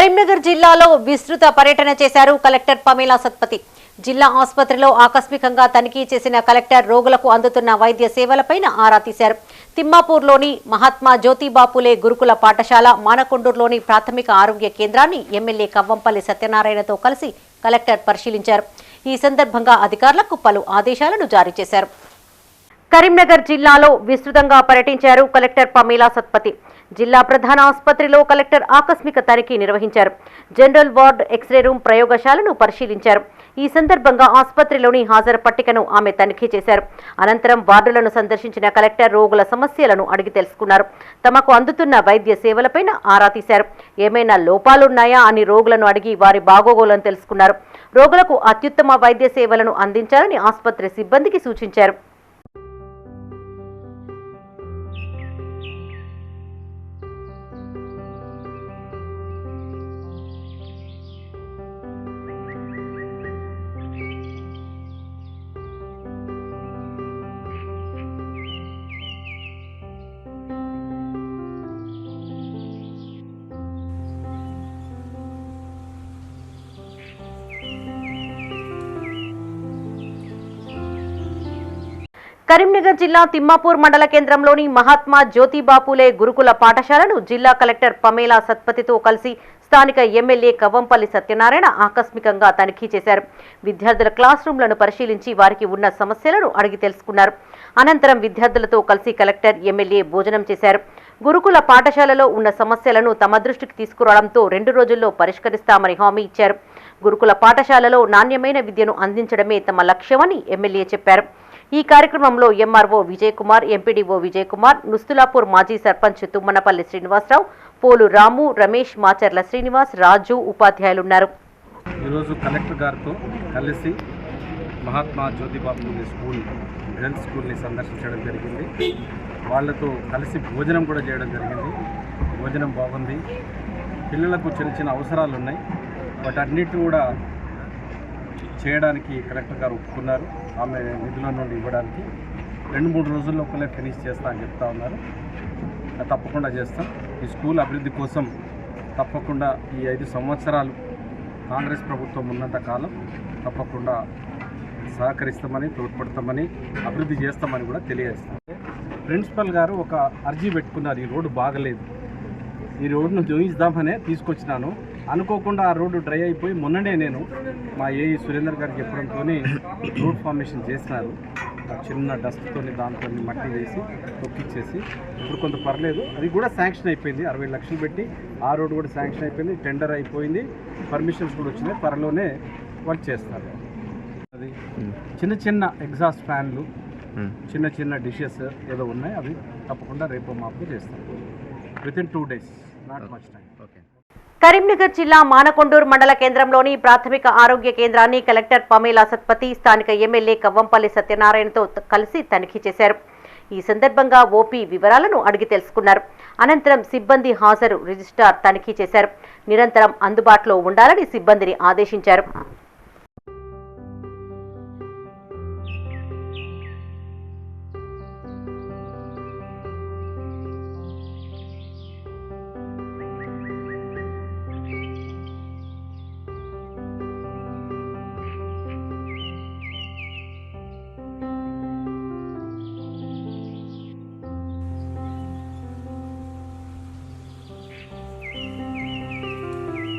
కరీంనగర్ జిల్లాలో విస్తృత పర్యటన చేశారు కలెక్టర్ పమేలా సత్పతి. జిల్లా ఆసుపత్రిలో ఆకస్మికంగా తనిఖీ చేసిన కలెక్టర్ రోగులకు అందుతున్న వైద్య సేవలపైన ఆరా తీశారు. తిమ్మాపూర్లోని మహాత్మా జ్యోతిబాపులే గురుకుల పాఠశాల మానకొండూరులోని ప్రాథమిక ఆరోగ్య కేంద్రాన్ని ఎమ్మెల్యే కవ్వంపల్లి సత్యనారాయణతో కలిసి కలెక్టర్ పరిశీలించారు. ఈ సందర్భంగా అధికారులకు పలు ఆదేశాలను జారీ చేశారు. కరీంనగర్ జిల్లాలో విస్తృతంగా పర్యటించారు కలెక్టర్ పమేలా సత్పతి. జిల్లా ప్రధాన ఆసుపత్రిలో కలెక్టర్ ఆకస్మిక తనిఖీ నిర్వహించారు. General ward X ray room ప్రయోగశాలను పరిశీలించారు. ఈ సందర్భంగా ఆసుపత్రిలోని హాజరు పట్టికను ఆమె తనిఖీ చేశారు. అనంతరం వార్డులను సందర్శించిన కలెక్టర్ రోగుల సమస్యలను అడిగి తెలుసుకున్నారు. తమకు అందుతున్న వైద్య సేవలపైన ఆరా తీశారు. ఏమైనా లోపాలున్నాయా అని రోగులను అడిగి వారి బాగోగోలను తెలుసుకున్నారు. రోగులకు అత్యుత్తమ వైద్య సేవలను అందించాలని ఆసుపత్రి సిబ్బందికి సూచించారు. కరీంనగర్ జిల్లా తిమ్మాపూర్ మండల కేంద్రంలోని మహాత్మా జ్యోతిబాపులే గురుకుల పాఠశాలను జిల్లా కలెక్టర్ పమేలా సత్పతితో కలిసి స్థానిక ఎమ్మెల్యే కవ్వంపల్లి సత్యనారాయణ ఆకస్మికంగా తనిఖీ చేశారు. విద్యార్థుల క్లాస్ రూమ్లను పరిశీలించి వారికి ఉన్న సమస్యలను అడిగి తెలుసుకున్నారు. అనంతరం విద్యార్థులతో కలిసి కలెక్టర్ ఎమ్మెల్యే భోజనం చేశారు. గురుకుల పాఠశాలలో ఉన్న సమస్యలను తమ దృష్టికి తీసుకురావడంతో రెండు రోజుల్లో పరిష్కరిస్తామని హామీ ఇచ్చారు. గురుకుల పాఠశాలలో నాణ్యమైన విద్యను అందించడమే తమ లక్ష్యమని ఎమ్మెల్యే చెప్పారు. ఈ కార్యక్రమంలో ఎంఆర్ఓ విజయ్ కుమార్ ఎంపీడీఓ విజయ్ కుమార్ నుస్తులాపూర్ మాజీ సర్పంచ్ తుమ్మనపల్లి శ్రీనివాసరావు పోలు రాము రమేష్ మాచర్ల శ్రీనివాస్ రాజు ఉపాధ్యాయులున్నారు. ఈరోజు కలెక్టర్ గారితో కలిసి మహాత్మా జ్యోతిబాబు స్కూల్ గర్ల్స్ స్కూల్ని సందర్శించడం జరిగింది. వాళ్ళతో కలిసి భోజనం కూడా చేయడం జరిగింది. భోజనం బాగుంది. పిల్లలకు చిన్న చిన్న అవసరాలు ఉన్నాయి వాటన్నిటి కూడా చేయడానికి కలెక్టర్ గారు ఒప్పుకున్నారు. ఆమె నిధుల నుండి ఇవ్వడానికి రెండు మూడు రోజుల లోపలే ఫినిష్ చేస్తా అని చెప్తా ఉన్నారు. తప్పకుండా చేస్తాం. ఈ స్కూల్ అభివృద్ధి కోసం తప్పకుండా ఈ ఐదు సంవత్సరాలు కాంగ్రెస్ ప్రభుత్వం ఉన్నంత కాలం తప్పకుండా సహకరిస్తామని తోడ్పడతామని అభివృద్ధి చేస్తామని కూడా తెలియజేస్తాం. ప్రిన్సిపల్ గారు ఒక అర్జీ పెట్టుకున్నారు. ఈ రోడ్డు బాగలేదు. ఈ రోడ్ను చూయిద్దామనే తీసుకొచ్చినాను. అనుకోకుండా ఆ రోడ్డు డ్రై అయిపోయి మొన్ననే నేను మా ఏఈ సురేందర్ గారికి చెప్పడంతో రూట్ ఫార్మేషన్ చేసినారు. చిన్న డస్ట్తో దాంతో మట్టి వేసి తొక్కిచ్చేసి ఇప్పుడు కొంత పర్లేదు. అది కూడా శాంక్షన్ అయిపోయింది. అరవై లక్షలు పెట్టి ఆ రోడ్డు కూడా శాంక్షన్ అయిపోయింది. టెండర్ అయిపోయింది. పర్మిషన్స్ కూడా వచ్చినాయి. త్వరలోనే వాళ్ళు చేస్తారు. అది చిన్న చిన్న ఎగ్జాస్ట్ ఫ్యాన్లు చిన్న చిన్న డిషెస్ ఏదో ఉన్నాయి. అవి తప్పకుండా రేపు మాపు చేస్తాం with in two days Karimnagar జిల్లా మానకొండూరు మండల కేంద్రంలోని ప్రాథమిక ఆరోగ్య కేంద్రాన్ని కలెక్టర్ పమేలా సత్పతి స్థానిక ఎమ్మెల్యే కవ్వంపల్లి సత్యనారాయణతో త- కలిసి తనిఖీ చేశారు. ఈ సందర్భంగా ఓపీ వివరాలను అడిగి తెలుసుకున్నారు. అనంతరం సిబ్బంది హాజరు రిజిస్ట్రార్ తనిఖీ చేశారు. నిరంతరం అందుబాటులో ఉండాలని సిబ్బందిని ఆదేశించారు.